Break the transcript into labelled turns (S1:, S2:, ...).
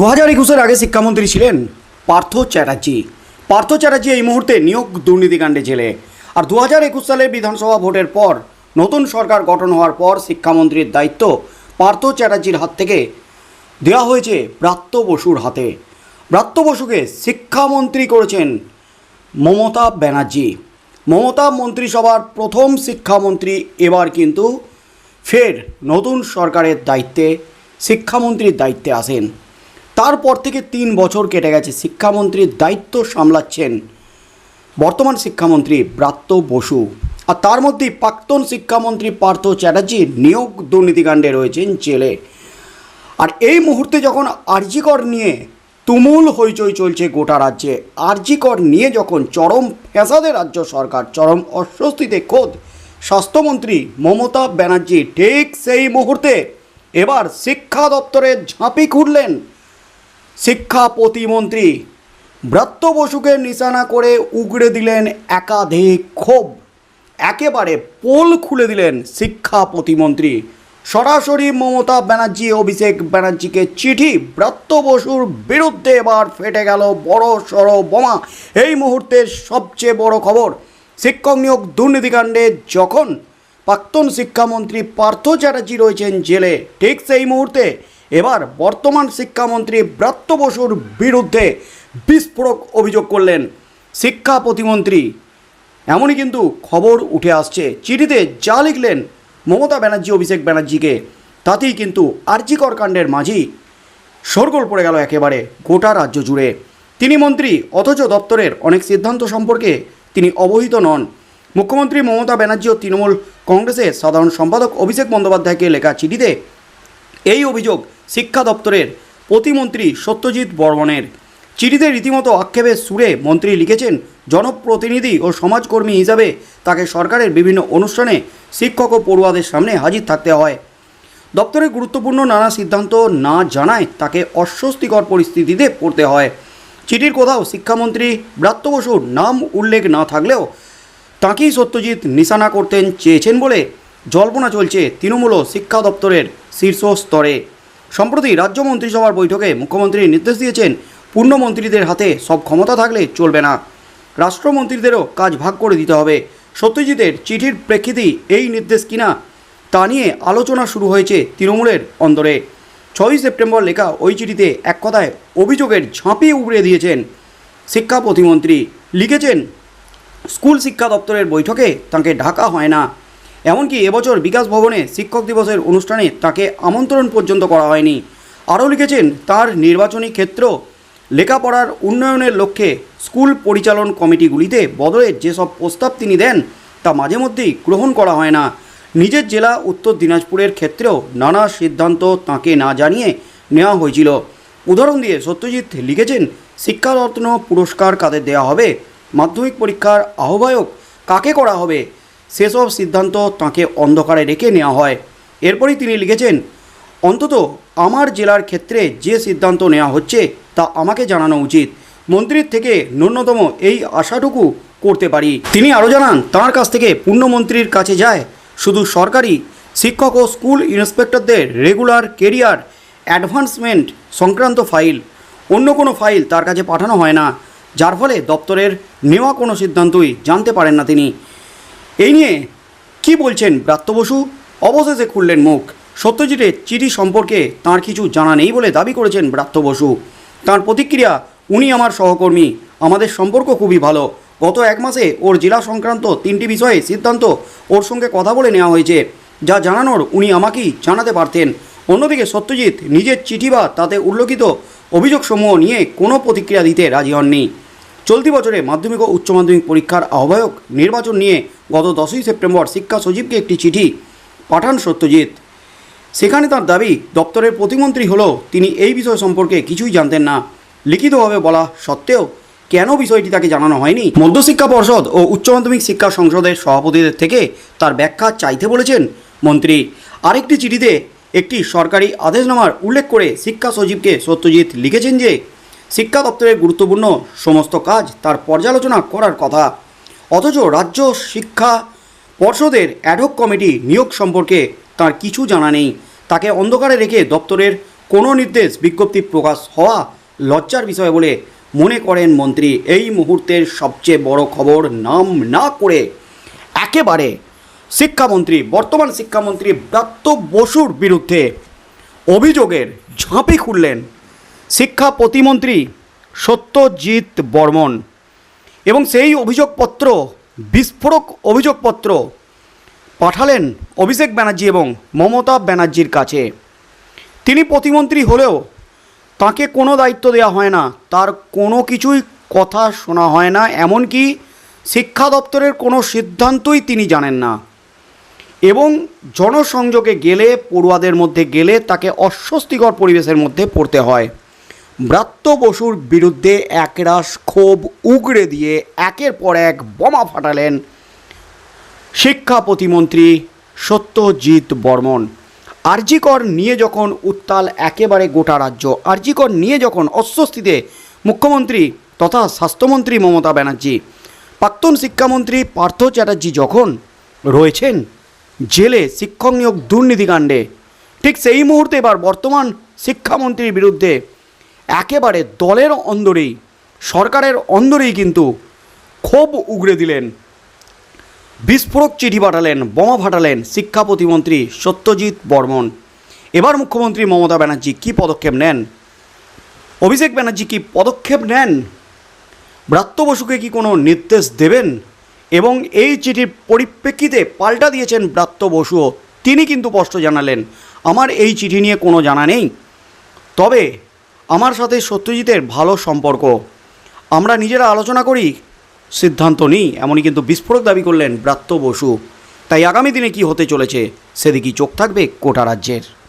S1: দু হাজার একুশের আগে শিক্ষামন্ত্রী ছিলেন পার্থ চ্যাটার্জি। পার্থ চ্যাটার্জি এই মুহূর্তে নিয়োগ দুর্নীতিকাণ্ডে জেলে। আর দু হাজার একুশ সালে বিধানসভা ভোটের পর, নতুন সরকার গঠন হওয়ার পর শিক্ষামন্ত্রীর দায়িত্ব পার্থ চ্যাটার্জির হাত থেকে দেওয়া হয়েছে ব্রাত্য বসুর হাতে। ব্রাত্য বসুকে শিক্ষামন্ত্রী করেছেন মমতা ব্যানার্জি। মমতা মন্ত্রিসভার প্রথম শিক্ষামন্ত্রী এবার কিন্তু ফের নতুন সরকারের দায়িত্বে, শিক্ষামন্ত্রীর দায়িত্বে আসেন। তারপর থেকে তিন বছর কেটে গেছে, শিক্ষামন্ত্রীর দায়িত্ব সামলাচ্ছেন বর্তমান শিক্ষামন্ত্রী ব্রাত্য বসু। আর তার মধ্যেই প্রাক্তন শিক্ষামন্ত্রী পার্থ চ্যাটার্জি নিয়োগ দুর্নীতিকাণ্ডে রয়েছেন জেলে। আর এই মুহূর্তে যখন আরজিকর নিয়ে তুমুল হইচই চলছে গোটা রাজ্যে, আরজিকর নিয়ে যখন চরম ফ্যাসাদে রাজ্য সরকার, চরম অস্বস্তিতে খোদ স্বাস্থ্যমন্ত্রী মমতা ব্যানার্জি ঠিক সেই মুহূর্তে এবার শিক্ষা দপ্তরে ঝাঁপি খুঁড়লেন শিক্ষা প্রতিমন্ত্রী ব্রাত্য বসুকে নিশানা করে উগড়ে দিলেন একাধিক ক্ষোভ। একেবারে পোল খুলে দিলেন শিক্ষা প্রতিমন্ত্রী সরাসরি মমতা ব্যানার্জি, অভিষেক ব্যানার্জিকে চিঠি ব্রাত্য বসুর বিরুদ্ধে এবার ফেটে গেল বড় সড় বোমা। এই মুহূর্তের সবচেয়ে বড় খবর, শিক্ষক নিয়োগ দুর্নীতিকাণ্ডে যখন প্রাক্তন শিক্ষামন্ত্রী পার্থ চ্যাটার্জি রয়েছেন জেলে, ঠিক সেই মুহূর্তে এবার বর্তমান শিক্ষামন্ত্রী ব্রাত্য বসুর বিরুদ্ধে বিস্ফোরক অভিযোগ করলেন শিক্ষা প্রতিমন্ত্রী। এমনই কিন্তু খবর উঠে আসছে। চিঠিতে যা লিখলেন মমতা ব্যানার্জি, অভিষেক ব্যানার্জিকে, তাতেই কিন্তু আর্যিকর কাণ্ডের মাঝি শোরগোল পড়ে গেল একেবারে গোটা রাজ্য জুড়ে। তিনি মন্ত্রী, অথচ দপ্তরের অনেক সিদ্ধান্ত সম্পর্কে তিনি অবহিত নন। মুখ্যমন্ত্রী মমতা ব্যানার্জি ও তৃণমূল কংগ্রেসের সাধারণ সম্পাদক অভিষেক বন্দ্যোপাধ্যায়কে লেখা চিঠিতে এই অভিযোগ শিক্ষা দপ্তরের প্রতিমন্ত্রী সত্যজিৎ বর্মনের চিঠিতে রীতিমতো আক্ষেপের সুরে মন্ত্রী লিখেছেন, জনপ্রতিনিধি ও সমাজকর্মী হিসাবে তাকে সরকারের বিভিন্ন অনুষ্ঠানে শিক্ষক ও পড়ুয়াদের সামনে হাজির থাকতে হয়। দপ্তরের গুরুত্বপূর্ণ নানা সিদ্ধান্ত না জানায় তাকে অস্বস্তিকর পরিস্থিতিতে পড়তে হয়। চিঠির কোথাও শিক্ষামন্ত্রী ব্রাত্য বসুর নাম উল্লেখ না থাকলেও তাঁকেই সত্যজিৎ নিশানা করতেন চেয়েছেন বলে জল্পনা চলছে তৃণমূল শিক্ষা দপ্তরের শীর্ষ স্তরে। সম্প্রতি রাজ্য মন্ত্রিসভার বৈঠকে মুখ্যমন্ত্রী নির্দেশ দিয়েছেন, পূর্ণমন্ত্রীদের হাতে সব ক্ষমতা থাকলে চলবে না। রাষ্ট্রমন্ত্রীদেরও কাজ ভাগ করে দিতে হবে। সত্যজিতের চিঠির প্রেক্ষিতেই এই নির্দেশ কিনা, তা নিয়ে আলোচনা শুরু হয়েছে তৃণমূলের অন্দরে। ছয়ই সেপ্টেম্বর লেখা ওই চিঠিতে এক কথায় অভিযোগের ঝাঁপিয়ে উগড়ে দিয়েছেন শিক্ষা প্রতিমন্ত্রী। লিখেছেন, স্কুল শিক্ষা দপ্তরের বৈঠকে তাঁকে ঢাকা হয় না। এমনকি এবছর বিকাশ ভবনে শিক্ষক দিবসের অনুষ্ঠানে তাকে আমন্ত্রণ পর্যন্ত করা হয়নি। আরও লিখেছেন, তার নির্বাচনী ক্ষেত্র, লেখাপড়ার উন্নয়নের লক্ষ্যে স্কুল পরিচালন কমিটিগুলিতে বদলের যেসব প্রস্তাব তিনি দেন, তা মাঝে মধ্যেই গ্রহণ করা হয় না। নিজের জেলা উত্তর দিনাজপুরের ক্ষেত্রেও নানা সিদ্ধান্ত তাকে না জানিয়ে নেওয়া হয়েছিল। উদাহরণ দিয়ে সত্যজিৎ লিখেছেন, শিক্ষারত্ন পুরস্কার কাদের দেওয়া হবে? মাধ্যমিক পরীক্ষার আহ্বায়ক কাকে করা হবে? সেসব সিদ্ধান্ত তাকে অন্ধকারে রেখে নেওয়া হয়। এরপরেই তিনি লিখেছেন, অন্তত আমার জেলার ক্ষেত্রে যে সিদ্ধান্ত নেওয়া হচ্ছে তা আমাকে জানানো উচিত। মন্ত্রীর থেকে ন্যূনতম এই আশাটুকু করতে পারি। তিনি আরও জানান, তাঁর কাছ থেকে পূর্ণমন্ত্রীর কাছে যায়। শুধু সরকারি শিক্ষক ও স্কুল ইন্সপেক্টরদের রেগুলার কেরিয়ার অ্যাডভান্সমেন্ট সংক্রান্ত ফাইল। অন্য কোনো ফাইল তার কাছে পাঠানো হয় না। যার ফলে দপ্তরের নেওয়া কোনো সিদ্ধান্তই জানতে পারেন না তিনি। এই নিয়ে কি বলছেন ব্রাত্য বসু? অবশেষে খুললেন মুখ। সত্যজিতের চিঠি সম্পর্কে তার কিছু জানা নেই বলে দাবি করেছেন ব্রাত্য বসু। তাঁর প্রতিক্রিয়া, উনি আমার সহকর্মী। আমাদের সম্পর্ক খুবই ভালো। গত এক মাসে ওর জেলা সংক্রান্ত তিনটি বিষয়ে সিদ্ধান্ত ওর সঙ্গে কথা বলে নেওয়া হয়েছে। যা জানানোর উনি আমাকেই জানাতে পারতেন। অন্যদিকে সত্যজিৎ নিজের চিঠি বা তাতে উল্লেখিত অভিযোগসমূহ নিয়ে কোনো প্রতিক্রিয়া দিতে রাজি হননি। চলতি বছরে মাধ্যমিক ও উচ্চ মাধ্যমিক পরীক্ষার আহ্বায়ক নির্বাচন নিয়ে গত দশই সেপ্টেম্বর শিক্ষা সচিবকে একটি চিঠি পাঠান সত্যজিৎ। সেখানে তার দাবি, দপ্তরের প্রতিমন্ত্রী হলেও তিনি এই বিষয় সম্পর্কে কিছুই জানতেন না। লিখিতভাবে বলা সত্ত্বেও, কেন বিষয়টি তাকে জানানো হয়নি? মধ্যশিক্ষা পর্ষদ ও উচ্চ মাধ্যমিক শিক্ষা সংসদের সভাপতিদের থেকে তার ব্যাখ্যা চাইতে বলেছেন মন্ত্রী। আরেকটি চিঠিতে একটি সরকারি আদেশনামার উল্লেখ করে শিক্ষা সচিবকে সত্যজিৎ লিখেছেন যে শিক্ষা দপ্তরের গুরুত্বপূর্ণ সমস্ত কাজ তার পর্যালোচনা করার কথা। অথচ রাজ্য শিক্ষা পর্ষদের অ্যাডহক কমিটি নিয়োগ সম্পর্কে তার কিছু জানা নেই। তাকে অন্ধকারে রেখে দপ্তরের কোনো নির্দেশ বিজ্ঞপ্তি প্রকাশ হওয়া লজ্জার বিষয় বলে মনে করেন মন্ত্রী। এই মুহূর্তের সবচেয়ে বড় খবর নাম না করে একেবারে শিক্ষামন্ত্রী, বর্তমান শিক্ষামন্ত্রী ব্রাত্য বসুর বিরুদ্ধে অভিযোগের ঝাঁপি খুললেন শিক্ষা প্রতিমন্ত্রী সত্যজিৎ বর্মন এবং সেই অভিযোগপত্র, বিস্ফোরক অভিযোগপত্র পাঠালেন অভিষেক ব্যানার্জি এবং মমতা ব্যানার্জির কাছে। তিনি প্রতিমন্ত্রী হলেও তাকে কোনো দায়িত্ব দেওয়া হয় না, তার কোনো কিছুই কথা শোনা হয় না, এমনকি শিক্ষা দপ্তরের কোনো সিদ্ধান্তই তিনি জানেন না। এবং জনসংযোগে গেলে, পড়ুয়াদের মধ্যে গেলে তাকে অস্বস্তিকর পরিবেশের মধ্যে পড়তে হয়। ব্রাত্য বসুর বিরুদ্ধে একরাশ ক্ষোভ উগড়ে দিয়ে একের পর এক বোমা ফাটালেন শিক্ষা প্রতিমন্ত্রী সত্যজিৎ বর্মন। আরজিকর নিয়ে যখন উত্তাল একেবারে গোটা রাজ্য, আরজিকর নিয়ে যখন অস্বস্তিতে মুখ্যমন্ত্রী তথা স্বাস্থ্যমন্ত্রী মমতা ব্যানার্জি, প্রাক্তন শিক্ষামন্ত্রী পার্থ চ্যাটার্জি যখন রয়েছেন জেলে শিক্ষক নিয়োগ দুর্নীতিকাণ্ডে, ঠিক সেই মুহূর্তে এবার বর্তমান শিক্ষামন্ত্রীর বিরুদ্ধে একেবারে দলের অন্দরেই, সরকারের অন্দরেই কিন্তু ক্ষোভ উগড়ে দিলেন। বিস্ফোরক চিঠি পাঠালেন, বোমা ফাটালেন শিক্ষা প্রতিমন্ত্রী সত্যজিৎ বর্মন। এবার মুখ্যমন্ত্রী মমতা ব্যানার্জি কী পদক্ষেপ নেন? অভিষেক ব্যানার্জি কি পদক্ষেপ নেন? ব্রাত্য বসুকে কি কোনো নির্দেশ দেবেন? এবং এই চিঠির পরিপ্রেক্ষিতে পাল্টা দিয়েছেন ব্রাত্য বসুও, তিনি কিন্তু স্পষ্ট জানালেন, আমার এই চিঠি নিয়ে কোনো জানা নেই। তবে আমার সাথে সত্যজিতের ভালো সম্পর্ক। আমরা নিজেরা আলোচনা করি, সিদ্ধান্ত নিই, এমনই কিন্তু বিস্ফোরক দাবি করলেন ব্রাত্য বসু। তাই আগামী দিনে কি হতে চলেছে, সেদিকেই চোখ থাকবে কোটা রাজ্যের।